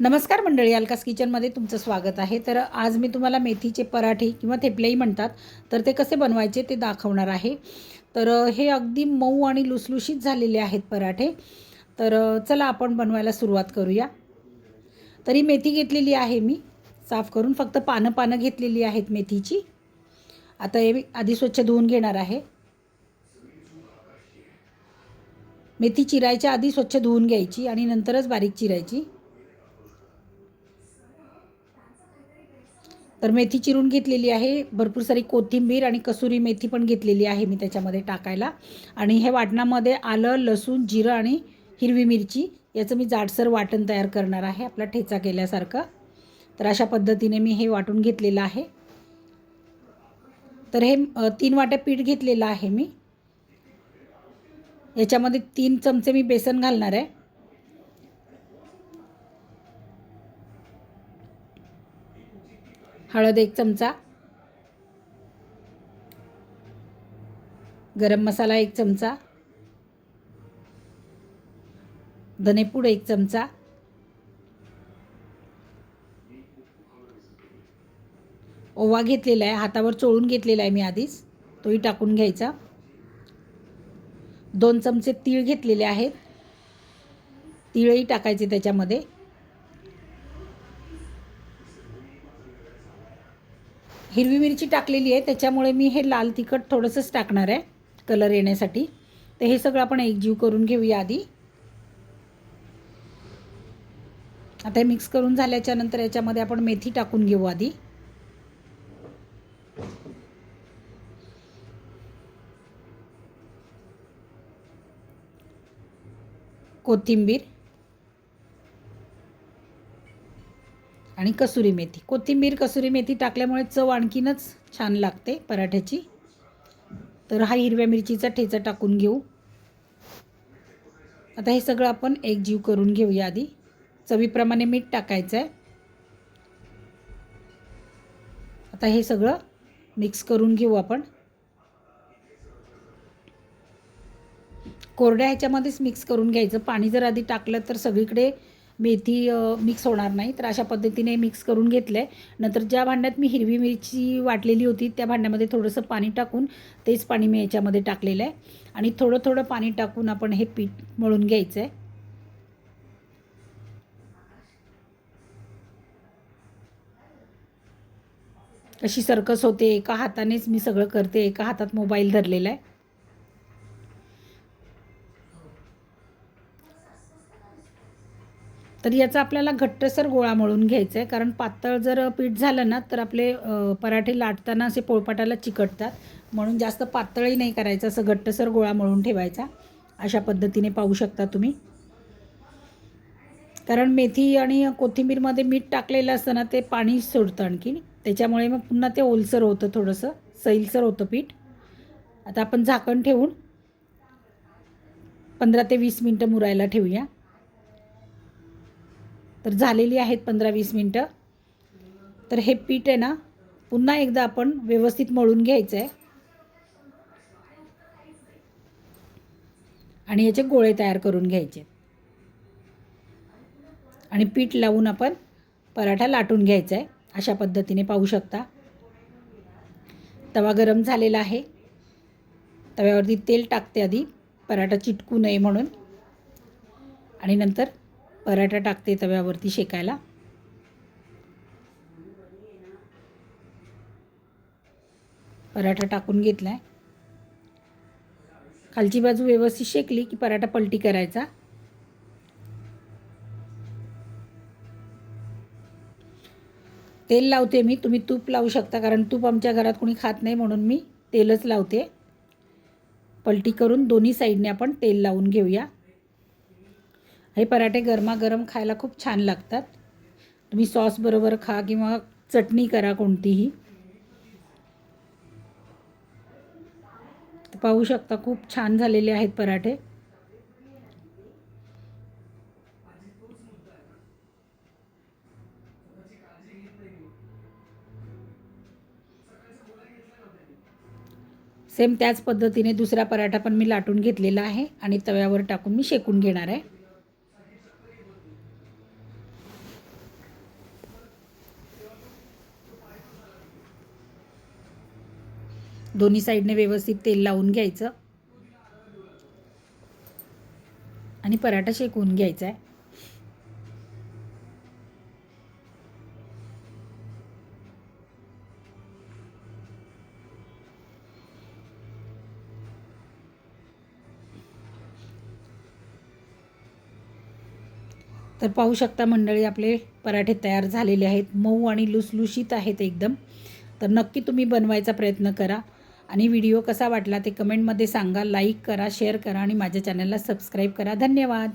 नमस्कार मंडळी अलकास किचनमध्ये तुमचं स्वागत आहे. तर आज मी तुम्हाला मेथीचे पराठे किंवा थेपलेही म्हणतात तर ते कसे बनवायचे ते दाखवणार आहे. तर हे अगदी मऊ आणि लुसलुशीत झालेले आहेत पराठे. तर चला आपण बनवायला सुरुवात करूया. तरी मेथी घेतलेली आहे मी. साफ करून फक्त पानं पानं घेतलेली आहेत मेथीची. आता हे आधी स्वच्छ धुवून घेणार आहे. मेथी चिरायच्या आधी स्वच्छ धुवून घ्यायची आणि नंतरच बारीक चिरायची. तर मेथी चिरून घेतलेली आहे. भरपूर सारी कोथिंबीर आणि कसुरी मेथी पण घेतलेली आहे मी त्याच्यामध्ये टाकायला. आणि हे वाटणामध्ये आलं लसूण जिरं आणि हिरवी मिरची याचं मी जाडसर वाटण तयार करणार आहे आपला ठेचा केल्यासारखं. तर अशा पद्धतीने मी हे वाटून घेतलेलं आहे. तर हे तीन वाट्या पीठ घेतलेलं आहे मी. याच्यामध्ये तीन चमचे मी बेसन घालणार आहे. हळद एक चमचा. गरम मसाला एक चमचा. धनेपूड एक चमचा. ओवा घेतलेला आहे हातावर चोळून घेतलेला आहे मी आधीच. तोही टाकून घ्यायचा. दोन चमचे तीळ घेतलेले आहेत. तीळही टाकायचे त्याच्यामध्ये. हिरवी मिरची टाकलेली आहे त्याच्यामुळे मी हे लाल तिखट थोडंसंच टाकणार आहे कलर येण्यासाठी. तर हे सगळं आपण एकजीव करून घेऊया आधी. आता हे मिक्स करून झाल्याच्यानंतर याच्यामध्ये आपण मेथी टाकून घेऊ आधी. कोथिंबीर. आणि कसुरी मेथी. कोथिंबीर कसुरी मेथी टाकल्यामुळे चव आणखीनच छान लागते पराठ्याची. तर हा हिरव्या मिरचीचा ठेचा टाकून घेऊ. आता हे सगळं आपण एकजीव करून घेऊया आधी. चवीप्रमाणे मीठ टाकायचं आहे आता हे सगळं मिक्स करून घेऊ आपण. कोरड्या ह्याच्यामध्येच मिक्स करून घ्यायचं. पाणी जर आधी टाकलं तर सगळीकडे मेथी मिक्स होणार नाही. तर अशा पद्धतीने मिक्स करून घेतलं आहे नंतर ज्या भांड्यात मी हिरवी मिरची वाटलेली होती त्या भांड्यामध्ये थोडंसं पाणी टाकून तेच पाणी मी याच्यामध्ये टाकलेलं आहे. आणि थोडं थोडं पाणी टाकून आपण हे पीठ मळून घ्यायचं आहे कशी सर्कस होते. एका हातानेच मी सगळं करते. एका हातात मोबाईल धरलेला आहे. तर याचा आपल्याला घट्टसर गोळा मळून घ्यायचा आहे कारण पातळ जर पीठ झालं ना तर आपले पराठे लाटताना असे पोळपाटाला चिकटतात. म्हणून जास्त पातळही नाही करायचं असं घट्टसर गोळा मळून ठेवायचा. अशा पद्धतीने पाहू शकता तुम्ही. कारण मेथी आणि कोथिंबीरमध्ये मीठ टाकलेलं असतं ना ते पाणी सोडतं आणखी. त्याच्यामुळे मग पुन्हा ते ओलसर होतं थोडंसं सैलसर होतं पीठ. आता आपण झाकण ठेवून पंधरा ते वीस मिनटं मुरायला ठेवूया. तर झालेली आहेत पंधरा वीस मिनटं. तर हे पीठ आहे ना पुन्हा एकदा आपण व्यवस्थित मळून घ्यायचं आहे आणि याचे गोळे तयार करून घ्यायचे. आणि पीठ लावून आपण पराठा लाटून घ्यायचा आहे अशा पद्धतीने पाहू शकता. तवा गरम झालेला आहे. तव्यावरती तेल टाकते आधी पराठा चिटकू नये म्हणून. आणि नंतर पराठा टाकते तव्यावरती शेकायला. पराठा टाकून घेतला आहे खालची बाजू व्यवस्थित शेकली की पराठा पलटी करायचा. तेल लावते मी. तुम्ही तूप लावू शकता कारण तूप आमच्या घरात कोणी खात नाही म्हणून मी तेलच लावते. पलटी करून दोन्ही साईडने आपण तेल लावून घेऊया. हे पराठे गरमागरम खायला खूप छान लागतात. तुम्ही सॉसबरोबर खा किंवा चटणी करा कोणतीही. पाहू शकता खूप छान झालेले आहेत पराठे. सेम त्याच पद्धतीने दुसरा पराठा पण मी लाटून घेतलेला आहे आणि तव्यावर टाकून मी शेकून घेणार आहे. दोन्ही साईडने व्यवस्थित तेल लावून घ्यायचं. आणि पराठा शेकवून घ्यायचा आहे तर पाहू शकता मंडळी आपले पराठे तयार झालेले आहेत. मऊ आणि लुसलुशीत आहेत एकदम. तर नक्की तुम्ही बनवायचा प्रयत्न करा. आणि व्हिडिओ कसा वाटला ते कमेंटमध्ये सांगा लाईक करा शेअर करा आणि माझ्या चॅनलला सबस्क्राईब करा. धन्यवाद.